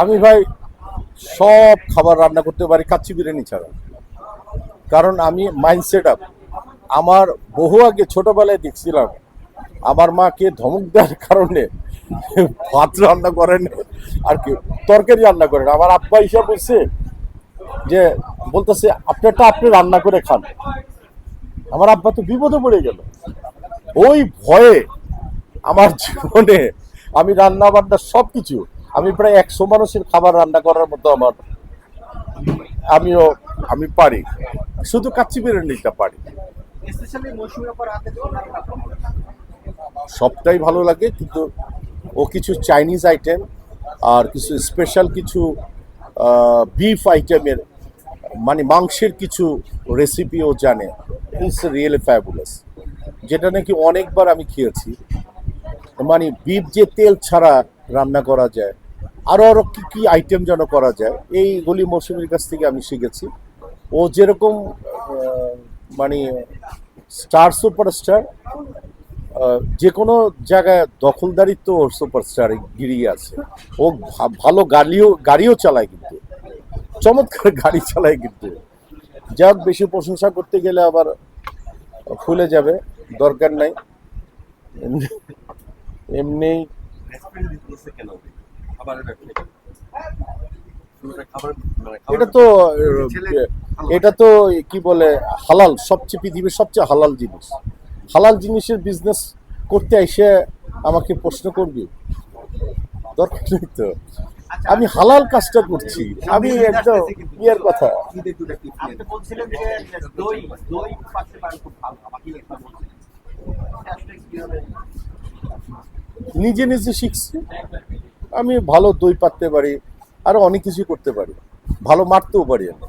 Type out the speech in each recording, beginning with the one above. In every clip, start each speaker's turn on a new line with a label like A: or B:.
A: আমি ভাই সব খাবার রান্না করতে পারি, কাচ্চি বিরিয়ানি ছাড়া। কারণ আমি মাইন্ডসেট আপ আমার বহু আগে ছোটবেলায় দেখছিলাম, আমার মাকে ধমক দেওয়ার কারণে ভাত রান্না করেন আর কি তরকারি রান্না করেন আমার আব্বা হিসাব বলছে যে, বলতেছে আপনারটা আপনি রান্না করে খান। আমার আব্বা তো বিপদে পড়ে গেল। ওই ভয়ে আমার জীবনে আমি রান্না বান্না সব কিছু আমি প্রায় একশো মানুষের খাবার রান্না করার মতো আমার আমিও, আমি পারি। শুধু কাচ্চি বিরিয়ানিটা পারি? সবটাই ভালো লাগে, কিন্তু ও কিছু চাইনিজ আইটেম আর কিছু স্পেশাল কিছু বিফ আইটেমের মানে মাংসের কিছু রেসিপি ও জানে। ইটস রিয়েলি ফ্যাবুলাস যেটা নাকি অনেকবার আমি খেয়েছি। মানে বিফ যে তেল ছাড়া রান্না করা যায়। আরও আরও কী কী আইটেম যেন করা যায় এইগুলি মৌসুমীর কাছ থেকে আমি শিখেছি। ও যেরকম মানে স্টার সুপারস্টার যে কোনো জায়গায় দখলদারিত্ব ওর সুপারস্টার গিরি আছে। ও ভালো গাড়িও গাড়িও চালায় কিন্তু। চমৎকার গাড়ি চালায় কিন্তু। যাক, বেশি প্রশংসা করতে গেলে আবার ফুলে যাবে, দরকার নাই। এমনি-
B: কেন? খাবারের মানে
A: এটা তো এটা তো কি বলে হালাল সবচেয়ে পৃথিবীর সবচেয়ে হালাল জিনিস। হালাল জিনিসের বিজনেস করতে এসে আমাকে প্রশ্ন করবি? দরকার নেই তো। আমি হালাল কাজটা করছি। আমি একদম ইয়ের কথা।
C: আপনি
A: নিজে নিজে শিখছি। আমি ভালো দই পাততে পারি আরও অনেক কিছু করতে পারি। ভালো মারতেও পারি আমি।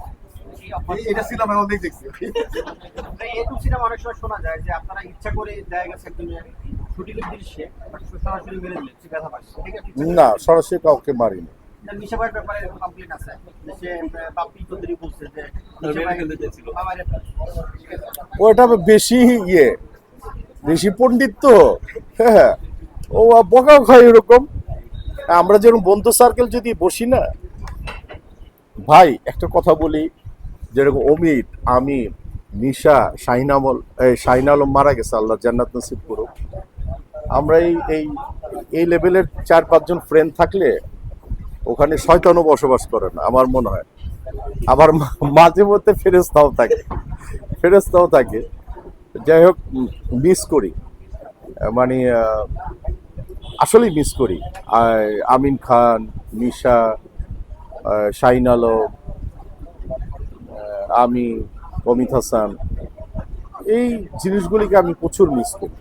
B: এটা ছিল অনেক দেখছি।
C: এটুক সিনেমা অনেক সময় শোনা যায় যে আপনারা ইচ্ছা করে দেখা গেছে শুটিংয়ের দৃশ্যে সরাসরি মেরে দিলেন ব্যথা পাচ্ছে ঠিক আছে?
A: না সরাসরি কাউকে মারিনি।
C: মিশা ব্যাপারে কমপ্লেন আছে? সে বাপ্পি চৌধুরী বলছে যে
B: মেরে
C: মিশা ভাই
B: ফেলতে চেয়েছিল।
C: বাবারে
A: ওটা বেশি ইয়ে বেশি পণ্ডিত তো। হ্যাঁ। ও বকা খায় এরকম আমরা যেরকম বন্ধু সার্কেল যদি বসি না, ভাই, একটা কথা বলি, যেরকম অমিত আমি নিশা, শাহিনামল এই শাহিন আলম মারা গেছে, আল্লাহ জান্নাত নসিব করুক। আমরা এই এই এই লেভেলের চার পাঁচজন ফ্রেন্ড থাকলে ওখানে শয়তানও বসবাস করে না, আমার মনে হয়। আবার মাঝে মধ্যে ফেরেস্তাও থাকে ফেরেস্তাও থাকে। যাই হোক মিস করি। মানে আসলেই মিস করি। আমিন খান নিশা আহ, শাহিন আলম আমি অমিত হাসান এই জিনিসগুলিকে আমি প্রচুর মিস করি।